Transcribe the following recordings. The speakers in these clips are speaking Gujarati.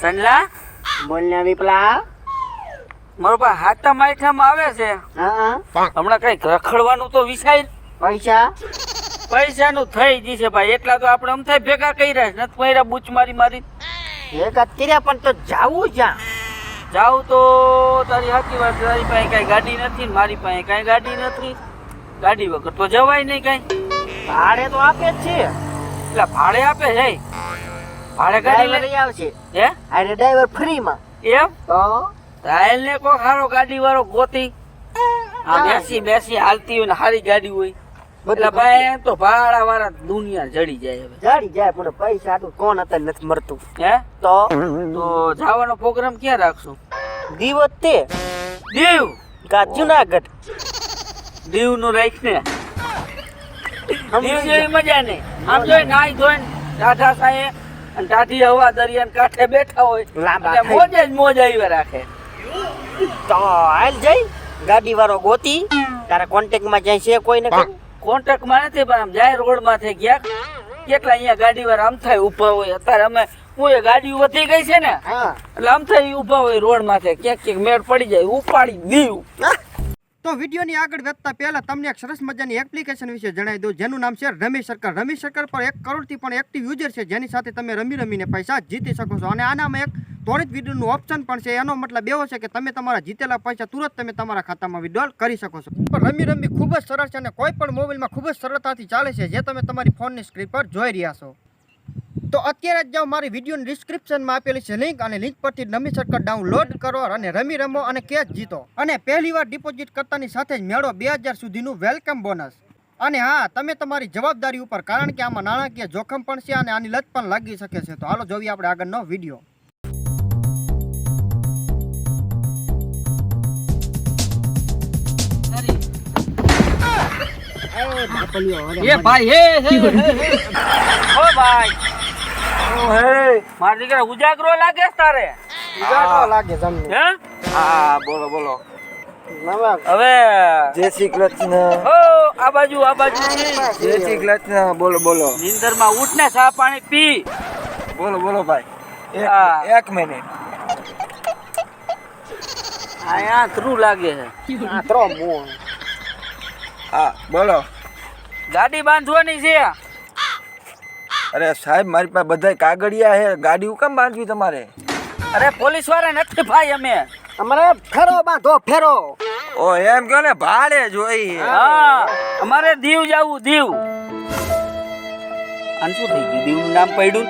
સંલા? બોલ ને વિપલા. મારો ભાઈ હાથા માઠામાં આવે છે. હમણાં કંઈક રખડવાનું તો વિચાર. પૈસા? પૈસાનું થઈ જશે ભાઈ. એટલા તો આપણે આમ થાય ભેગા કર્યા છે. નથી કર્યા બૂચ મારી મારી. એક અત્યારે પણ તો જાવું જ્યાં. જાવું તો તારી સાચી વાત છે. તારી પાસે કઈ ગાડી નથી ને મારી પાસે કઈ ગાડી નથી. ગાડી વગર તો જવાય નહીં કઈ. ભાડે તો આપે જ છે. એટલે ભાડે આપે છે. ભાડે ગાડી લઈ લઈ આવશે. હે? અરે ડ્રાઈવર ફ્રીમાં. એમ? તો? તાયલ ને કોઈ સારો ગાડી વાળો ગોતી. આ બેસી બેસી હાલતી હોય ને સારી ગાડી હોય. એટલે ભાઈ એમ તો ભાડા વાળા દુનિયા જડી જાય હવે. જાડી જાય પણ પૈસા તો કોણ અત્યારે નથી મળતું. હે? તો? તો જવાનો પ્રોગ્રામ ક્યાં રાખશું? દિવસ તે. દીવ? કા જુનાગઢ. દીવનું રાખ ને. દીવ જેવી મજા નહીં. આમ જોઈ નાઈ ધોઈ ટાઢા સાયે અને ટાઢી હવા દરિયાના કાંઠે બેઠા હોય લાંબા એટલે મોજ જ મોજ આવી રાખે. તો હાલ જઈ. ગાડી વાળો ગોતી. તારા કોન્ટેકમાં જાય છે કોઈ ને કોન્ટેકમાં નથી પણ આમ જાય રોડમાંથી ગયા કેટલા અહીંયા ગાડી વાળા આમ થાય ઊભા હોય. અત્યારે અમે હું એ ગાડી વધી ગઈ છે ને એટલે આમ થાય ઊભા હોય રોડ માથે ક્યાંક ક્યાંક મેળ પડી જાય. ઉપાડી દીવ. તો વિડીયોની આગળ વધતા પહેલાં તમને એક સરસ મજાની એપ્લિકેશન વિશે જણાવી દઉં. જેનું નામ છે રમી સરકાર. રમી સરકાર પર એક કરોડથી પણ એક્ટિવ યુઝર છે. જેની સાથે તમે રમી રમીને પૈસા જીતી શકો છો. અને આનામાં એક ત્વરિત વિડીયોનું ઓપ્શન પણ છે. એનો મતલબ એવો છે કે તમે તમારા જીતેલા પૈસા તુરંત તમે તમારા ખાતામાં વિડ્રોલ કરી શકો છો. પણ રમી રમી ખૂબ જ સરળ છે અને કોઈ પણ મોબાઈલમાં ખૂબ જ સરળતાથી ચાલે છે, જે તમે તમારી ફોનની સ્ક્રીન પર જોઈ રહ્યા છો. તો અત્યારે જ જાઓ મારી વિડીયોની ડિસ્ક્રિપ્શનમાં આપેલી છે લિંક અને લિંક પરથી રમી સર્કલ ડાઉનલોડ કરો અને રમી રમો અને કેચ જીતો. અને પહેલી વાર ડિપોઝિટ કરતાની સાથે જ મેળો બે હજાર સુધીનું વેલકમ બોનસ અને હા તમે તમારી જવાબદારી ઉપર કારણ કે આમાં નાણાકીય જોખમ પણ છે અને આની લત પણ લાગી શકે છે. તો હાલો જોઈએ આપણે આગળનો વીડિયો. એ ભાઈ હે હે. ઓ ભાઈ. હે. માર દીકરા ઉજાગરો લાગે તારે? ઉજાગરો લાગે તમને હે? હા બોલો બોલો. હવે જય શ્રી કૃષ્ણ. ઓ આ બાજુ આ બાજુ. જય શ્રી કૃષ્ણ. બોલો બોલો. નીંદરમાં ઉઠ ને ચા પાણી પી. બોલો બોલો ભાઈ. હા. એક એક મિનિટ આયા ત્રુ લાગે છે. આ ત્રો મો હા બોલો. ગાડી બાંધવાની છે. અરે સાહેબ મારી પાસે બધા કાગળિયા છે. ગાડી કેમ બાંધવી તમારે? અરે પોલીસવાળા નથી ભાઈ અમે. અમારે ફેરો બાંધો ફેરો. ઓ એમ કહો ને ભાડે જોઈ. હા અમારે દીવ જાવું દીવ. આને શું થઈ ગયું? દીવનું નામ પડ્યું?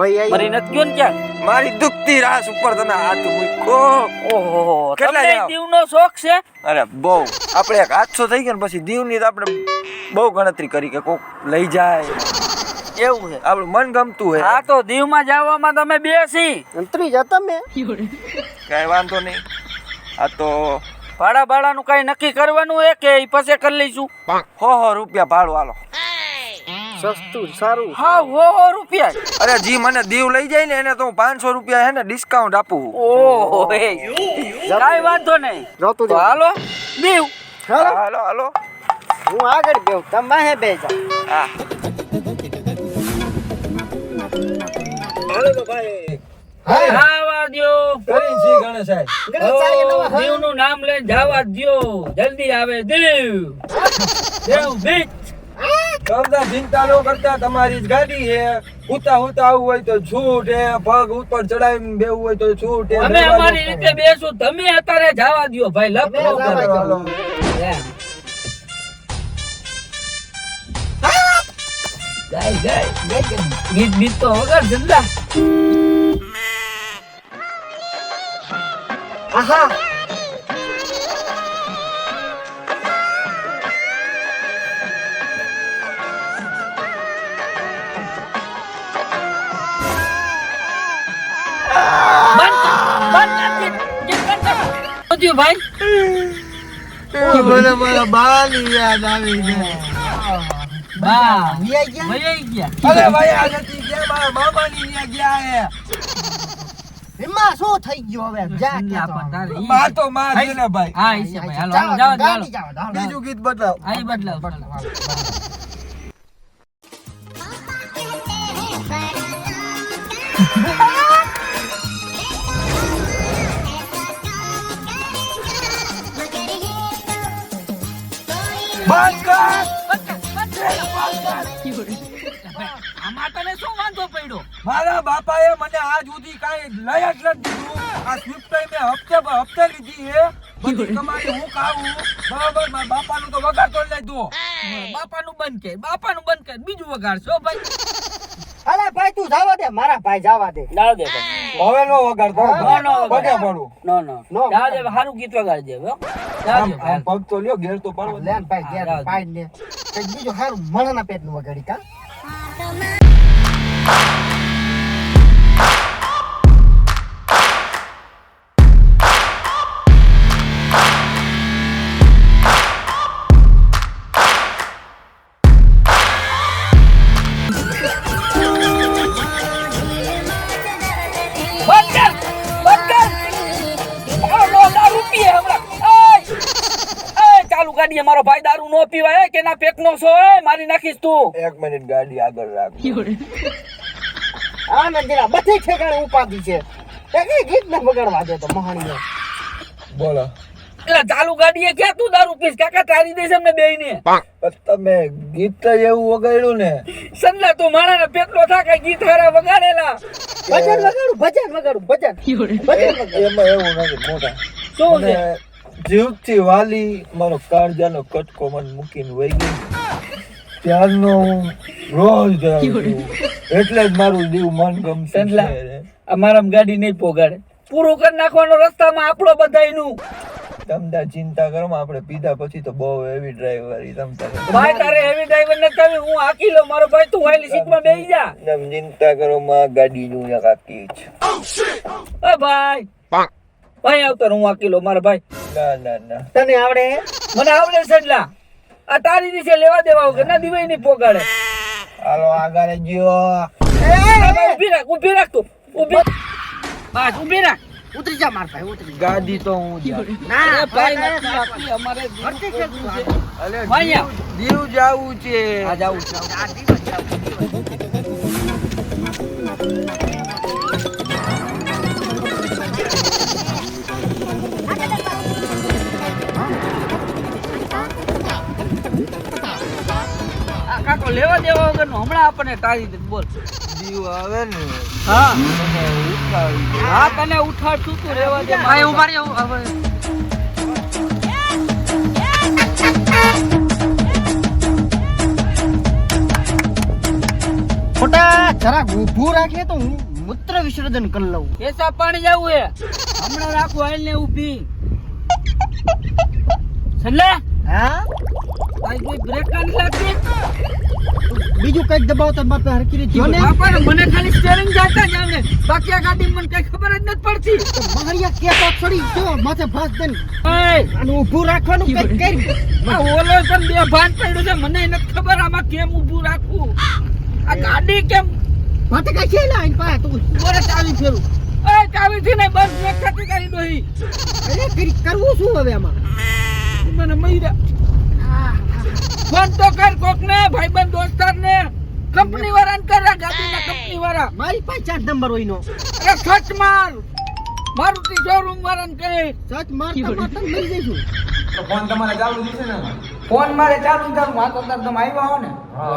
વઈ મરી નથી ગયો ને ક્યાં? મારી દુખતી રાસ ઉપર તમે હાથ મૂકો. ઓહો કેટલા? દીવનો શોખ છે? અરે બહુ. આપણે એક હાદસો થઈ ગયો ને પછી દીવની તો આપણે બહુ ગણતરી કરી કે કોક લઈ જાય. એવું છે? આપણું મન ગમતું હે હા તો દીવમાં જવામાં તમે બેસી. અંતરી જા તમે. કઈ વાંધો નહીં. આ તો ભાડા ભાડાનું કઈ નક્કી કરવાનું હે કે ઈ પછી કરી લઈશું. હો હો રૂપિયા ભાડું હાલો સસ્તું સારું. હા હો હો રૂપિયા. અરે જી મને દીવ લઈ જાય ને એને તો હું પાંચસો રૂપિયા હે ને ડિસ્કાઉન્ટ આપું ઓહો કઈ કાંઈ વાંધો નહીં. જોતું તો હાલો દીવ. હાલો. હાલો હાલો. હું આગળ બેઉં. તમે માહે બે જા હા. તો ભાઈ. આવા દ્યો કરી ગણેશ સાહેબ ઓ, દીવનું નામ લઈને જાવા દ્યો. જલ્દી આવે દીવ. દેવ બીચ તમને ચિંતા ન કરતા તમારી ગાડી છે. ઉતા ઉતા આવું હોય તો છૂટ હે પગ ઉપર ચડાવી બેવું હોય તો છૂટ હે અમે અમારી રીતે બેસું. તમે અત્યારે જવા દ્યો. ભાઈ લપ ન કરો. જાય જાય. ગીત બીત તો વગર ધંધા. આહા. ગીત ભાઈ મને મારા બાની યાદ આવી ગઈ બા ગયા? વહી ગયા. અરે ભાઈ આ નથી ગયા મારા મામાની ત્યાં ગયા હે. એમાં શું થઈ ગયો હવે? જા કે આ તો. પણ તારે ઈ- માં તો માં છે ને ભાઈ. હા ઈ છે ભાઈ. હાલો જાવ જાવ. બીજું ગીત બતાવ આઈ બદલાવ બદલાવ. बड़ा આમાં તને શું વાંધો પડ્યો? મારા બાપાએ મને આજ સુધી કાંઈ લઈ જ નથી દીધું. આ સ્વિફ્ટ મેં હપ્તે હપ્તે લીધી હે બધી કમાણી હું ખાવું. બરાબર મારા બાપાનું તો વગાડ લઈ દો બાપાનું બંધ કે બાપાનું બંધ કે બીજું વગાડશો ભાઈ. અરે ભાઈ તું જવા દે મારા ભાઈ જવા દે. જાવ દે હવે નો વગાડ નો, નો વગાડ. પડું નો નો. નો. જાવ દે સારું ગીત વગાડ દે હો. પગ તો લ્યો ઘેર તો પડવો લેન ભાઈ ગેર ઘેર. પાઈ કંઈક બીજું સારું મણના પેટનું વગાડી કા? ગાડીએ મારો ભાઈ દારૂ નો પીવાય કે ના પેકનો છો એ મારી નાખીશ તું. એક મિનિટ ગાડી આગળ રાખ. આ મંદિરા બધી ઠેકાણે ઉપાધી છે. એક ગીત ને બગાડવા દે તો મહાણીઓ બોલો. એટલે ચાલુ ગાડીએ ક્યાં તું દારૂ પીસ કાકા તારી દઈશ અમને બે ને તમે ગીત એવું વગાડ્યું ને. સંલા તું માણાને પેટલો થાકે ગીત હારા વગાડેલા. ભજન વગાડું ભજન વગાડું ભજન. ભજન એમાં એવું નથી મોટા. શું છે? જીવથી વાલી મારો કાળજાનો કટકો મન મૂકીને વહી ગયો ત્યારનો હું રોજ એટલે જ મારું જીવ મન ગમશે અમારા ગાડી નહીં પોગાડે. પૂરું કરી નાખવાનો રસ્તામાં આપણો બધાયનું. તમતા ચિંતા કરો આપણે પીધા પછી તો બહુ હેવી ડ્રાઈવર તમતા ભાઈ તારે હેવી ડ્રાઈવર ન તમે હું આખી લો મારો ભાઈ તું વાયલી સીટમાં બેસી જા. તમ ચિંતા કરો માં ગાડી એક આખી છે ઓ ભાઈ. ભાઈ આવતો હું વકીલો મારા ભાઈ. ના ના ના. તને આવડે? મને આવડે સંલા આ તારી દિશે લેવા દેવા વગર ના દિવાઈ ની પોગાડે હાલો આગળ ગયો. ભાઈ, ભાઈ, રાખ ઊભી રાખ તું. ઊભી બસ ઊભી રાખ. ઉતરી જા માર ભાઈ ઉતરી ગાડી તો હું ના ભાઈ ભાઈ નથી અમારે છે તું છે. આ. અલે ભાઈ દીવ જાવું છે. આ જાવું છે. આ દિવસ લેવા દેવા વગર હમણાં આપણને તારી દે બોલ. દીવ આવે ને હા. હા તને ઉઠાડશું તું રેવા દે ભાઈ ઊભા રહે ખોટા જરાક ઊભું રાખે તો હું મૂત્ર વિસર્જન કરી લઉં. પેશાબ પાણી જવું હે. હમણાં રાખું હાલ ને ઊભી. સંલા હા? તારી કોઈ બ્રેક નથી લાગતી બીજું કંઈક દબાવ તો મારે હરકી રીતે જોને? મને ખાલી સ્ટીયરિંગ જાતા જ આવડે બાકી આ ગાડી મને કઈ ખબર જ નથી પડતી. બહારિયા કે તો છોડી જો માથે ભાસ દે ને. અને ઊભું રાખવાનું કંઈક કરી આ ઓલો પણ બે ભાન પડ્યો છે મને નથી ખબર આમાં કેમ ઊભું રાખવું. આ ગાડી કેમ? માથે કઈ છે ને પાસે તું? બોરે ચાલી ફેરું એ ચાવી થી નહીં બસ મેં ખતી કરી દોહી. અરે કરી કરવું શું હવે આમાં? મને મૈરા ફોન તો કર કોક ને ભાઈબંધ દોસ્તાર ને કંપની વાળાને કર ગાડી ના કંપની વાળા. મારી પાસે ચાર નંબર હોય નો અરે સચ માર. મારુતિ શોરૂમ વાળાને કહે. સચ મારતા મારતા મરી જઈશું. ફોન તમારે ચાલુ છે ને? ફોન મારે ચાલુ ચાલુ વાત અત્યારે તમે આવ્યા હો. ને.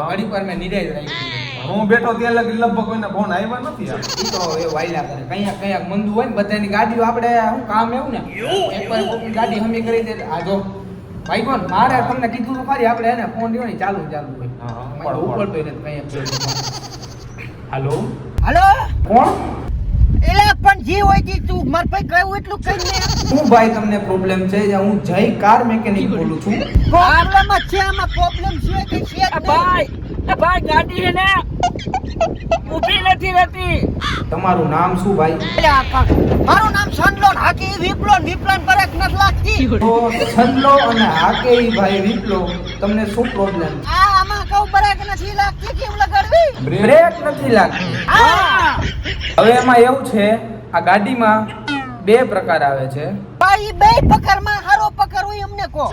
ઘડી પર મેં નિરાય રાખી હું. બેઠો ત્યાં લગી લગભગ કોઈને ફોન આવ્યા નથી. ઈ તો એ વાયલા કરે. કયા કયા મંદુ હોય ને બધાની ગાડીઓ આપણે શું કામ એવું ને? એકવાર કોકની ગાડી હમી કરી દે. આ જો. ભાઈ કોણ? મારે તમને કીધું તો ખરી. આપણે એને ફોન રહ્યો ને ચાલુ ચાલુ હોય. મારે ઉપાડો, ઉપડતો કઈ હાલો? હાલો? કોણ? એલા પણ જે હોય તે તું. માર ભાઈ કહ્યું એટલું કઈ ને હું ભાઈ તમને પ્રોબ્લેમ છે? હું જય કાર મેકેનિક બોલું છું. પ્રોબ્લેમ જ છે આમાં પ્રોબ્લેમ છે કે છે જ ભાઈ ભાઈ ગાડી છે ને ઊભી નથી રહેતી. તમારું નામ શું ભાઈ? મારું નામ સનલોન વિપ્લો વિપ્લન પર એક નથ લાગતી તો છલ્લો અને હાકે ભાઈ વિપ્લો તમને શું પ્રોબ્લેમ આ આમાં કહું બરક નથી લાગતી કેમ લગાડવી? બ્રેક નથી લાગતી. હવે એમાં એવું છે આ ગાડીમાં બે પ્રકાર આવે છે. ભાઈ બે પ્રકારમાં હારો પકડ હોય અમને કહો.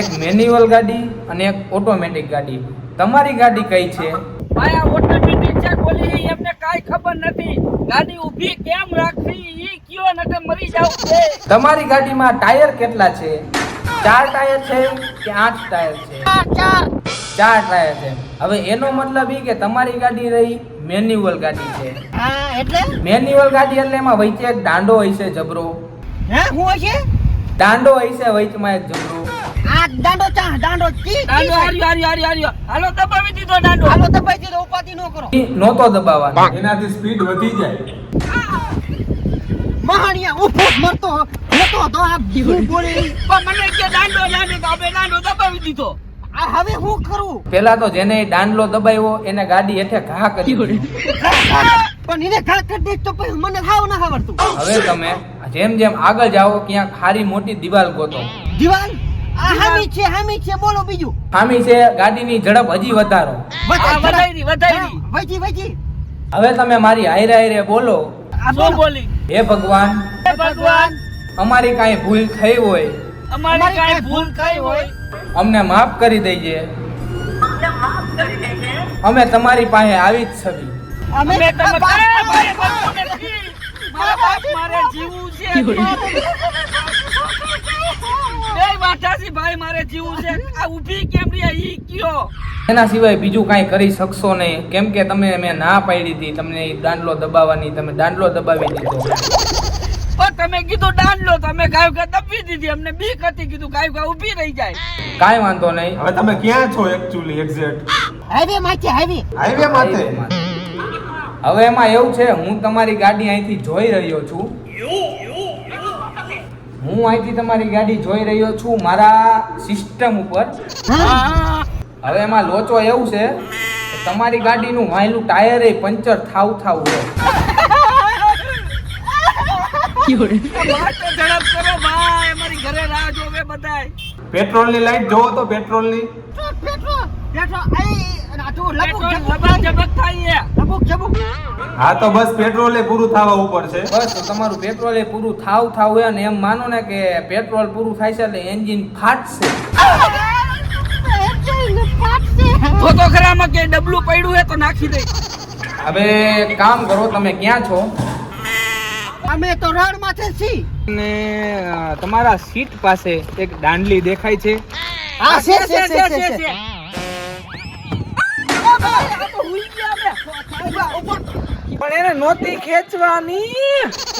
એક મેન્યુઅલ ગાડી અને એક ઓટોમેટિક ગાડી. તમારી ગાડી કઈ છે? આ ઓટોમેટિક છે બોલી એમને કાંઈ ખબર નથી. ગાડી ઊભી કેમ રાખવી? ઈ કયો નકર મરી જાવ છે તમારી ગાડીમાં ટાયર કેટલા છે? ચાર ટાયર છે કે આઠ ટાયર છે? ચાર. ટાયર છે. હવે એનો મતલબ એ કે તમારી ગાડી રહી મેન્યુઅલ ગાડી છે. હા એટલે? મેન્યુઅલ ગાડી એટલે એમાં વચ્ચે એક દાંડો હોય છે જબરો. હે હું હશે? દાંડો હોય છે વચમાં એક જબરો. આ દાંડો ચા દાંડો દાંડો હાલો દબાવી દીધો દાંડો. હાલો દબાઈ દીધો ઉપાધિ ન કરો. ઈ નહોતો એનાથી સ્પીડ વધી જાય. મહાણિયા ઊભો મરતો હતો તો આ હું બોલી પણ મને કે દાંડો દાંડો તો દાંડો દબાવી દીધો. આ હવે હું કરું? પેલા તો જેને દાંડલો દબાવ્યો એને ગાડી હેઠે ઘા કરી પણ એને ઘા કરી દઈશ તો પછી મને ખાવ ના ખબરતું હવે તમે જેમ જેમ આગળ જાઓ ક્યાંક હારી મોટી દિવાલ ગોતો. દિવાલ? હામી છે હામી છે બોલો બીજું. હામી છે ગાડીની ઝડપ હજી વધારો. વધારી વધારી. વધી વધી હવે તમે મારી હાયરે હાયરે બોલો. શું બોલી. હે ભગવાન. હે ભગવાન. અમારી કાંઈ ભૂલ થઈ હોય. અમારી કાંઈ ભૂલ થઈ હોય. અમને માફ કરી દેજે. અમે તમારી પાસે આવી જ છવી અમે મારે જીવવું છે. ભાઈ મારે જીવવું છે. આ ઊભી કેમ રહ્યા? ઈ કયો. એના સિવાય બીજું કાંઈ કરી શકશો નહીં. કેમ કે તમે મેં ના પાડી હતી. તમને દાંડલો દબાવવાની તમે દાંડલો દબાવી દીધો. પણ તમે કીધું દાંડલો તમે ગાય ગા દબી દીધી. અમને બીક હતી કીધું ગાય ગા ઊભી રહી જાય. કાંઈ વાંધો નહીં. હવે તમે ક્યાં છો એકચ્યુઅલી એક્ઝેક્ટ હાઈવે માથે હાઈવે. હાઈવે માથે. હવે એમાં એવું છે હું તમારી ગાડી અહીંથી જોઈ રહ્યો છું. હું અહીંથી તમારી ગાડી જોઈ રહ્યો છું મારા સિસ્ટમ ઉપર. હવે એમાં લોચો એવું છે તમારી ગાડીનું વાયલું ટાયર એ પંચર થાવ થાવ હોય. પેટ્રોલ તો ઝડપ કરો ભાઈ અમારી ઘરે રાહ જોવે બધાય પેટ્રોલની લાઈટ જોવો તો પેટ્રોલ તું લબુક પેટ્રોલ ઝબુક ઝબક ઝબક થાય હા તો બસ પેટ્રોલે પૂરું થવા ઉપર છે. બસ તો તમારું પેટ્રોલ એ પૂરું થાવ થાવ હોય અને એમ માનો ને કે પેટ્રોલ પૂરું થાય છે એટલે એન્જિન ફાટશે. તો તો ખરામાં કે ડબલું પડ્યું હે તો નાખી દે. હવે કામ કરો તમે ક્યાં છો? અમે તો રોડ માથે છી ને તમારા સીટ પાસે એક દાંડલી દેખાય છે. હા છે છે છે છે છે. પણ એને નોતી ખેંચવાની.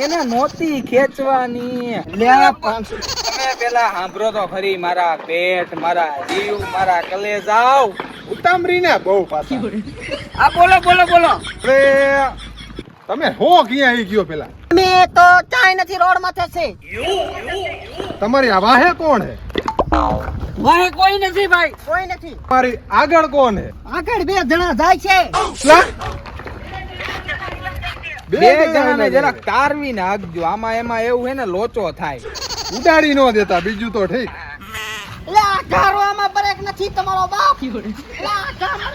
એને નોતી ખેંચવાની. પાંચસો તમે પેલા સાંભળો તો ખરી મારા પેટ મારા જીવ મારા કલેજાવ ઉતામળીને બહુ પાછા. આ બોલો બોલો બોલો. અરે તમે હો ક્યાં આવી ગયો પેલા? તમે તો ચાય નથી રોડ માથે છે તમારી આ વાહે કોણ હે? વાહે કોઈ નથી ભાઈ. કોઈ નથી. તમારી આગળ કોણ હે? આગળ બે જણા જાય છે. લા? બે જણાને જરાક તારવી નાખજો. આમાં એમાં એવું હે ને લોચો થાય. ઉડાડી ન દેતા બીજું તો ઠીક. લે આ કારો આમાં બ્રેક નથી તમારો બાપ. લે આ કારો